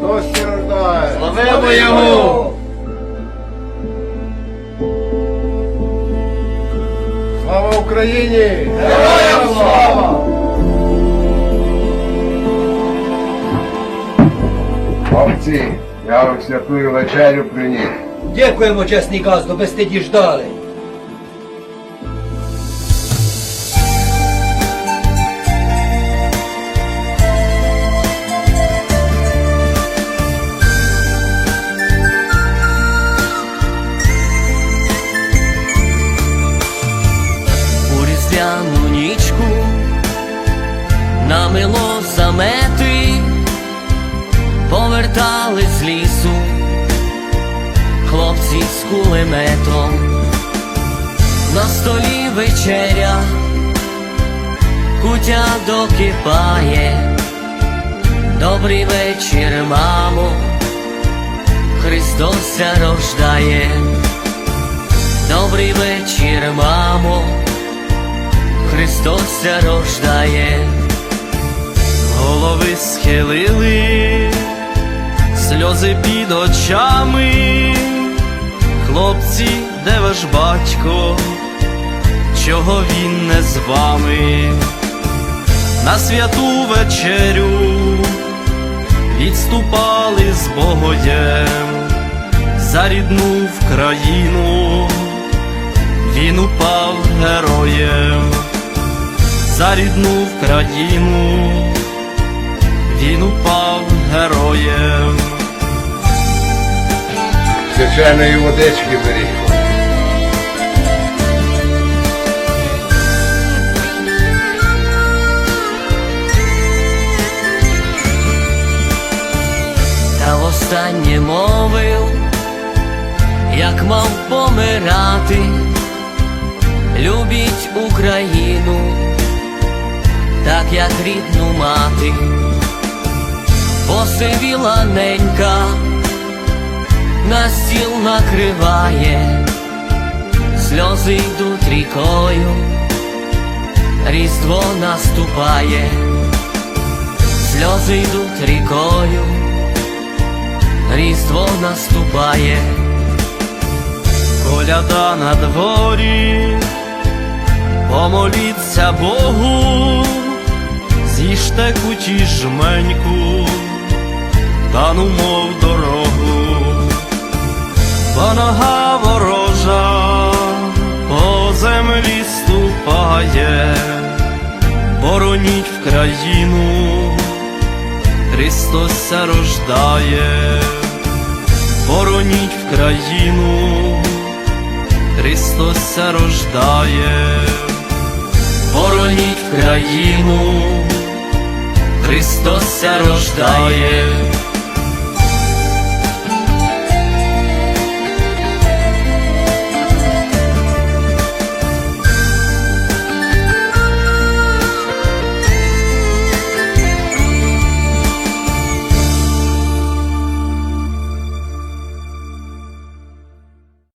Христос ся рождає! Славимо Його! Слава Україні! Героям слава! Хлопці, я вам святую вечерю приніс. Дякуємо, чесний газду, без ти діждали. Намило замети, повертали з лісу хлопці з кулеметом, на столі вечеря, кутя докипає, добрий вечір, мамо, Христос ся рождає. Добрий вечір, мамо, Христос рождає, голови схилили, сльози під очами, хлопці, де ваш батько, чого він не з вами? На святу вечерю відступали з Богоєм за рідну в країну, він упав героєм, за рідну країну, він упав героєм. Свяченої водички беріть. Та востаннє мовив, як мав помирати, любіть Україну, так як рідну мати, посивіла ненька, на стіл накриває, сльози йдуть рікою, різдво наступає, сльози йдуть рікою. Різдво наступає, коляда на дворі, помоліться Богу, з'їжте куті жменьку, та мов дорогу, бо нога ворожа по землі ступає, бороніть в країну. Христос ся рождає, бороніть в країну, Христос ся рождає, бороніть в країну, Христос ся рождає.